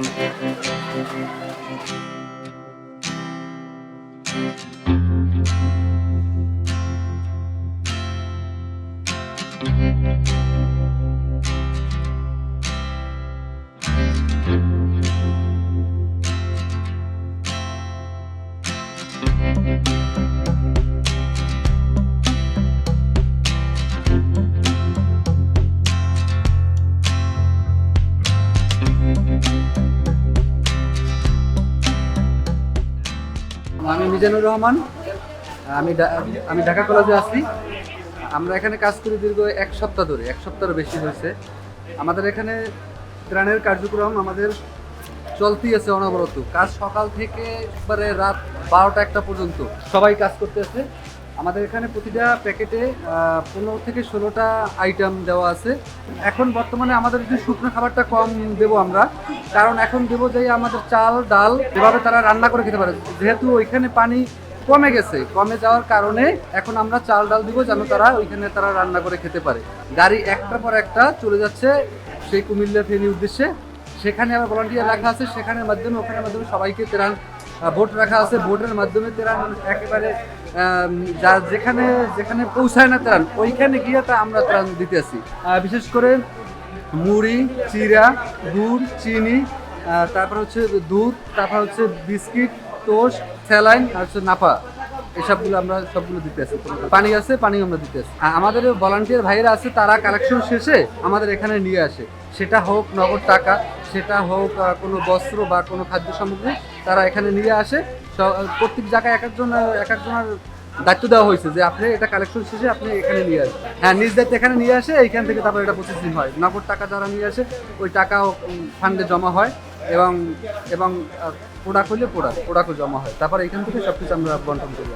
Thank you. আমি মিজানুর রহমান, আমি আমি ঢাকা কলেজে আছি। আমরা এখানে কাজ করি দীর্ঘ এক সপ্তাহ ধরে, এক সপ্তাহের বেশি হয়েছে। আমাদের এখানে ত্রাণের কার্যক্রম আমাদের চলতেই আছে অনবরত। কাজ সকাল থেকে একবারে রাত বারোটা একটা পর্যন্ত। সবাই কাজ করতেছে। আমাদের এখানে প্রতিটা প্যাকেটে পনেরো থেকে ষোলোটা আইটেম দেওয়া আছে। এখন বর্তমানে আমাদের যে শুকনো খাবারটা কম দেবো আমরা। কারণ এখন দেবো যে আমাদের চাল, ডাল যেভাবে তারা রান্না করে খেতে পারে। যেহেতু ওইখানে পানি কমে গেছে, কমে যাওয়ার কারণে এখন আমরা চাল, ডাল দিব যেন তারা ওইখানে তারা রান্না করে খেতে পারে। গাড়ি একটার পর একটা চলে যাচ্ছে সেই কুমিল্লা ফেরির উদ্দেশ্যে। সেখানে আবার ভলান্টিয়ার রাখা আছে, সেখানের মাধ্যমে, ওখানের মাধ্যমে সবাইকে ত্রাণ ভোট রাখা আছে। ভোটের মাধ্যমে ত্রাণ একেবারে যা যেখানে যেখানে পৌঁছায় না ত্রাণ ওইখানে গিয়ে তা আমরা ত্রাণ দিতেছি। আহ, বিশেষ করে মুড়ি চিরা গুড় চিনি তারপর হচ্ছে দুধ তারপর হচ্ছে বিস্কিট টোস্ট স্যালাইন আর হচ্ছে নাপা। এসবগুলো আমরা সবগুলো দিতে আসি পানি আছে পানি আমরা দিতে আসি আমাদের ভলান্টিয়ার ভাইয়েরা আছে তারা কালেকশন শেষে আমাদের এখানে নিয়ে আসে। সেটা হোক নগদ টাকা সেটা হোক কোনো বস্ত্র বা কোনো খাদ্য সামগ্রী তারা এখানে নিয়ে আসে। প্রত্যেক জায়গায় এক একজন এক একজনের দায়িত্ব দেওয়া হয়েছে যে আপনি এটা কালেকশন শেষে আপনি এখানে নিয়ে আসেন হ্যাঁ নিজ দায়িত্ব এখানে নিয়ে আসে, এইখান থেকে তারপর এটা প্রসেসিং হয়। নগদ টাকা যারা নিয়ে আসে, ওই টাকা ফান্ডে জমা হয় এবং এবং প্রোডাক্ট হলে প্রোডাক্ট প্রোডাক্টও জমা হয়। তারপর এখান থেকে সব কিছু আমরা বন্টন করি।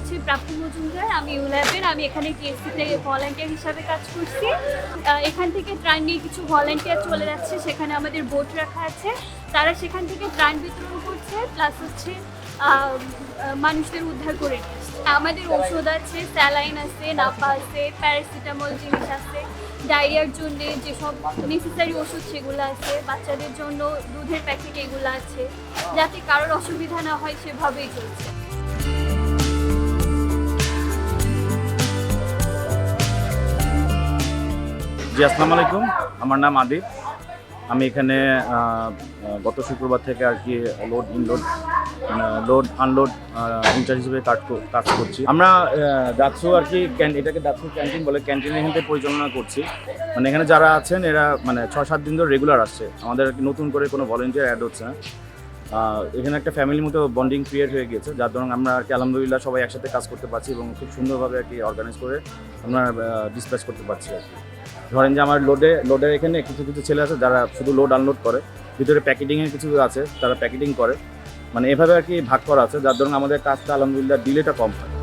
হচ্ছে প্রাপ্তি মজুমদার। আমি ইউল্যাবের, আমি এখানে টিএসসিতে ভলান্টিয়ার হিসাবে কাজ করছি। এখান থেকে ত্রাণ নিয়ে কিছু ভলান্টিয়ার চলে যাচ্ছে, সেখানে আমাদের বোট রাখা আছে। তারা সেখান থেকে ত্রাণ বিতরণ করছে প্লাস হচ্ছে মানুষদের উদ্ধার করে। আমাদের ওষুধ আছে, স্যালাইন আছে, নাপা আছে, প্যারাসিটামল জিনিস আছে। ডায়রিয়ার জন্য যেসব নেসেসারি ওষুধ সেগুলো আছে, বাচ্চাদের জন্য দুধের প্যাকেট এগুলো আছে। যাতে কারোর অসুবিধা না হয়, সেভাবেই চলছে। জি, আসসালামু আলাইকুম। আমার নাম আদিব আমি এখানে গত শুক্রবার থেকে আর কি load unload load unload in charge হিসেবে কাজ কাজ করছি। আমরা দাৎসু আর কি এটাকে দাৎসু ক্যান্টিন বলে ক্যান্টিন এখান থেকে পরিচালনা করছি। মানে এখানে যারা আছেন, এরা মানে ছয় সাত দিন ধরে রেগুলার আসছে। আমাদের নতুন করে কোনো ভলেন্টিয়ার অ্যাড হচ্ছে না। এখানে একটা ফ্যামিলির মতো বন্ডিং ক্রিয়েট হয়ে গিয়েছে, যার দরুন আমরা আর কি আলহামদুলিল্লাহ সবাই একসাথে কাজ করতে পারছি এবং খুব সুন্দরভাবে আর কি অর্গানাইজ করে আমরা ডিসপ্যাচ করতে পারছি আর কি। ধরেন যে আমার লোডে লোডের এখানে কিছু কিছু ছেলে আছে যারা শুধু লোড আনলোড করে। ভিতরে প্যাকেটিংয়ের কিছু আছে, তারা প্যাকেটিং করে। মানে এভাবে আর কি ভাগ করা আছে, যার ধরুন আমাদের কাজটা আলহামদুলিল্লাহ ডিলেটা কম হয়।